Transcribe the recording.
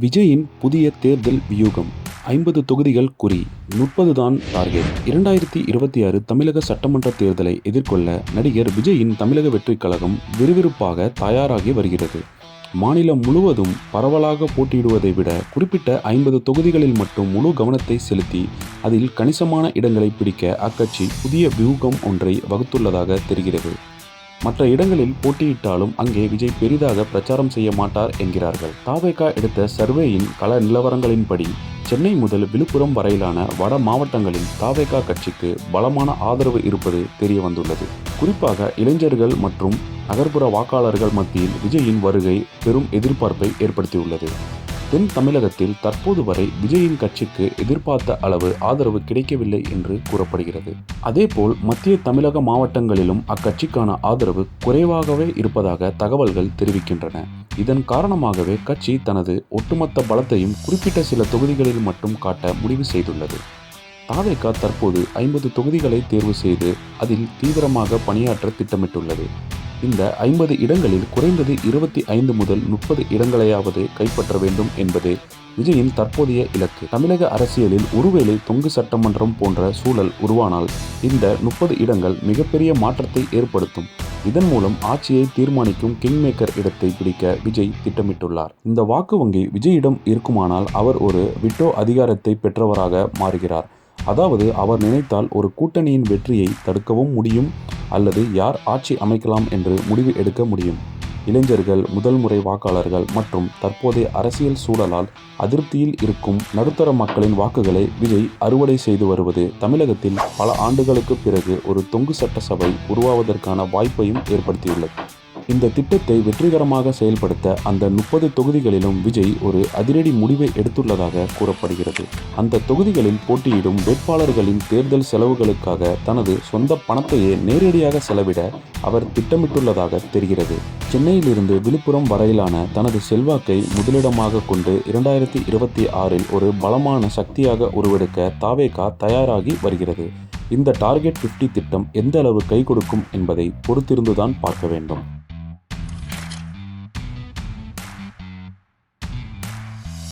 விஜயின் புதிய தேர்தல் வியூகம். ஐம்பது தொகுதிகள் குறி. முப்பது தான் டார்கெட். இரண்டாயிரத்தி இருபத்தி ஆறு தமிழக சட்டமன்ற தேர்தலை எதிர்கொள்ள நடிகர் விஜயின் தமிழக வெற்றிக் கழகம் விறுவிறுப்பாக தயாராகி வருகிறது. மாநிலம் முழுவதும் பரவலாக போட்டியிடுவதை விட குறிப்பிட்ட ஐம்பது தொகுதிகளில் மட்டும் முழு கவனத்தை செலுத்தி அதில் கணிசமான இடங்களை பிடிக்க அக்கட்சி புதிய வியூகம் ஒன்றை வகுத்துள்ளதாக தெரிகிறது. மற்ற இடங்களில் போட்டியிட்டாலும் அங்கே விஜய் பெரிதாக பிரச்சாரம் செய்ய மாட்டார் என்கிறார்கள். தாவேகா எடுத்த சர்வேயின் கள நிலவரங்களின்படி சென்னை முதல் விழுப்புரம் வரையிலான வட மாவட்டங்களில் தாவேகா கட்சிக்கு பலமான ஆதரவு இருப்பது தெரிய வந்துள்ளது குறிப்பாக இளைஞர்கள் மற்றும் நகர்ப்புற வாக்காளர்கள் மத்தியில் விஜயின் வருகை பெரும் எதிர்பார்ப்பை ஏற்படுத்தியுள்ளது. தென் தமிழகத்தில் தற்போது வரை விஜயின் கட்சிக்கு எதிர்பார்த்த அளவு ஆதரவு கிடைக்கவில்லை என்று கூறப்படுகிறது. அதேபோல் மத்திய தமிழக மாவட்டங்களிலும் அக்கட்சிக்கான ஆதரவு குறைவாகவே இருப்பதாக தகவல்கள் தெரிவிக்கின்றன. இதன் காரணமாகவே கட்சி தனது ஒட்டுமொத்த பலத்தையும் குறிப்பிட்ட சில தொகுதிகளில் மட்டும் காட்ட முடிவு செய்துள்ளது. தாவேகா தற்போது ஐம்பது தொகுதிகளை தேர்வு செய்து அதில் தீவிரமாக பணியாற்ற திட்டமிட்டுள்ளது. இந்த ஐம்பது இடங்களில் குறைந்தது இருபத்தி ஐந்து முதல் முப்பது இடங்களையாவது கைப்பற்ற வேண்டும் என்பது விஜயின் தற்போதைய இலக்கு. தமிழக அரசியலில் ஒருவேளை தொங்கு சட்டமன்றம் போன்ற சூழல் உருவானால் இந்த முப்பது இடங்கள் மிகப்பெரிய மாற்றத்தை ஏற்படுத்தும். இதன் மூலம் ஆட்சியை தீர்மானிக்கும் கிங் மேக்கர் இடத்தை பிடிக்க விஜய் திட்டமிட்டுள்ளார். இந்த வாக்கு வங்கி விஜயிடம் இருக்குமானால் அவர் ஒரு விட்டோ அதிகாரத்தை பெற்றவராக மாறுகிறார். அதாவது அவர் நினைத்தால் ஒரு கூட்டணியின் வெற்றியை தடுக்கவும் முடியும். அல்லது யார் ஆட்சி அமைக்கலாம் என்று முடிவு எடுக்க முடியும். இளைஞர்கள் முதல் முறை வாக்காளர்கள் மற்றும் தற்போதைய அரசியல் சூழலால் அதிருப்தியில் இருக்கும் நடுத்தர மக்களின் வாக்குகளை விஜய் அறுவடை செய்து வருவது தமிழகத்தில் பல ஆண்டுகளுக்கு பிறகு ஒரு தொங்கு சட்டசபை உருவாவதற்கான வாய்ப்பையும் ஏற்படுத்தியுள்ளது. இந்த திட்டத்தை வெற்றிகரமாக செயல்படுத்த அந்த முப்பது தொகுதிகளிலும் விஜய் ஒரு அதிரடி முடிவை எடுத்துள்ளதாக கூறப்படுகிறது. அந்த தொகுதிகளில் போட்டியிடும் வேட்பாளர்களின் தேர்தல் செலவுகளுக்காக தனது சொந்த பணத்தையே நேரடியாக செலவிட அவர் திட்டமிட்டுள்ளதாக தெரிகிறது. சென்னையிலிருந்து விழுப்புரம் வரையிலான தனது செல்வாக்கை முதலிடமாக கொண்டு இரண்டாயிரத்தி இருபத்தி ஆறில் ஒரு பலமான சக்தியாக உருவெடுக்க தாவேகா தயாராகி வருகிறது. இந்த டார்கெட் பிப்டி திட்டம் எந்த அளவு கை கொடுக்கும் என்பதை பொறுத்திருந்துதான் பார்க்க வேண்டும்.